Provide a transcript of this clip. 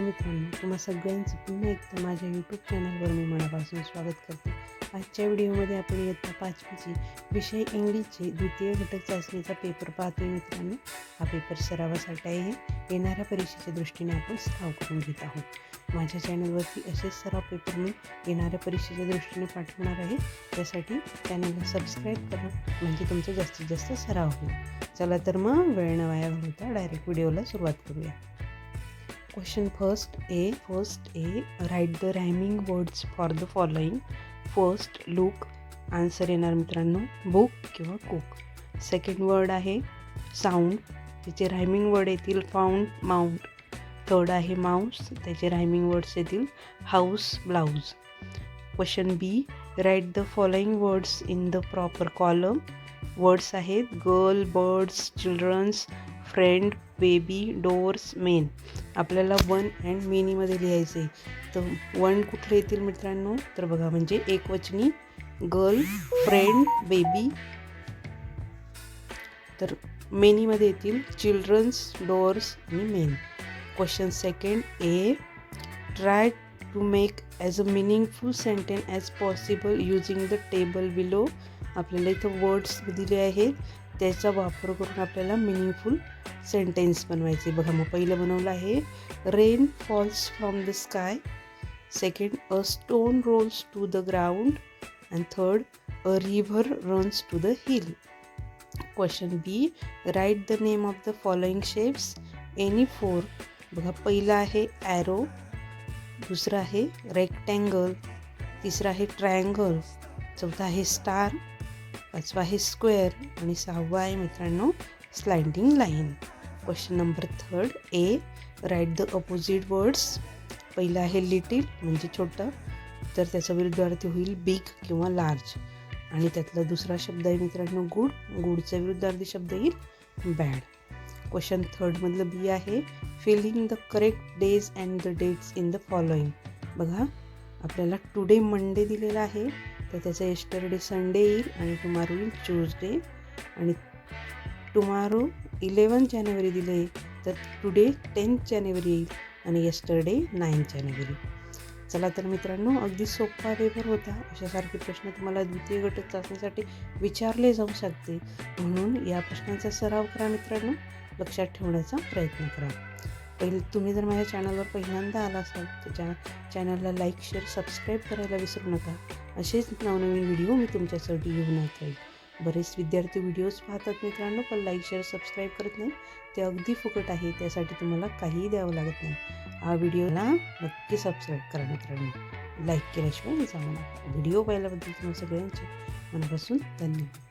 मित्रांनो तुम्हा सगळ्यांचं पुन्हा एकदा माझ्या यूट्यूब चॅनलवर मी मनापासून स्वागत करते. आजच्या व्हिडिओमध्ये आपण इयत्ता पाचवीची विषय इंग्लिशचे द्वितीय घटक चाचणीचा पेपर पाहतोय मित्रांनो. हा पेपर सरावासाठी आहे. येणाऱ्या परीक्षेच्या दृष्टीने आपण सराव करून घेत आहोत. माझ्या चॅनलवरती असेच सराव पेपर मी येणाऱ्या परीक्षेच्या दृष्टीने पाठवणार आहे. त्यासाठी चॅनलला सबस्क्राईब करा म्हणजे तुमचा जास्तीत जास्त सराव होईल. चला तर मग वेळ न वाया घालवता डायरेक्ट व्हिडिओला सुरुवात करूया. Question first A first A write the rhyming words for the following first look answer येणार मित्रांनो बुक किंवा कुक सेकंड वर्ड आहे साऊंड त्याचे रायमिंग वर्ड येतील फाऊंड माउंट थर्ड आहे माऊस त्याचे रायमिंग वर्ड्स येतील house blouse question B write the following words in the proper column words आहेत girl birds childrens friend baby doors men. आपल्याला one and मेनीमध्ये लिहायचे तर वन कुठले येतील मित्रांनो? तर बघा म्हणजे एकवचनी गर्ल फ्रेंड बेबी. तर मेनीमध्ये येतील चिल्ड्रन्स डोअर्स आणि men. Question second A try to make as a meaningful sentence as possible using the table below. आपल्याला इथं वर्ड्स दिले आहेत. त्याचा वापर करून आपल्याला मिनिंगफुल सेंटेन्स बनवायचे. बघा मग पहिलं बनवलं आहे rain falls from the sky second a stone rolls to the ground and third a river runs to the hill question B write the name of the following shapes any four बघा पहिलं आहे arrow दुसरं आहे rectangle तिसरं आहे triangle चौथा आहे star पाचवा आहे स्क्वेअर आणि सहावा आहे मित्रांनो sliding line. Question number third A write the opposite words. पहिलं आहे लिटिल म्हणजे छोटं. तर त्याचा विरुद्धार्थी होईल बिग किंवा लार्ज. आणि त्यातला दुसरा शब्द आहे मित्रांनो गुड. गुडचा विरुद्धार्थी शब्द येईल बॅड. क्वेश्चन थर्डमधलं बी आहे filling the correct days and the dates in the following बघा आपल्याला टुडे मंडे दिलेला आहे तर त्याचा एस्टरडे संडे येईल आणि टुमारो येईल ट्यूजडे आणि टुमारो इलेवन जानेवारी दिले तर टुडे टेन्थ जानेवारी येईल आणि येस्टरडे नाईन जानेवारी चला तर मित्रांनो अगदी सोपा पेपर होता. अशासारखे प्रश्न तुम्हाला द्वितीय गट चाचणीसाठी विचारले जाऊ शकते. म्हणून या प्रश्नांचा सराव करा मित्रांनो. लक्षात ठेवण्याचा प्रयत्न करा. पहिले तुम्ही जर माझ्या चॅनलवर पहिल्यांदा आला असाल तर चॅ चॅनलला लाईक शेअर सबस्क्राईब करायला विसरू नका. असेच नवनवीन व्हिडिओ मी तुमच्यासाठी घेऊन येत. राहील बरेच विद्यार्थी व्हिडिओज पाहतात मित्रांनो पण लाईक शेअर सबस्क्राईब करत नाही. ते अगदी फुकट आहे त्यासाठी तुम्हाला काहीही द्यावं लागत नाही. हा व्हिडिओला नक्की सबस्क्राईब करा मित्रांनो. लाईक केल्याशिवाय जाऊ नका व्हिडिओ पाहिल्याबद्दल तुम्हाला सगळ्यांचे मनापासून धन्यवाद.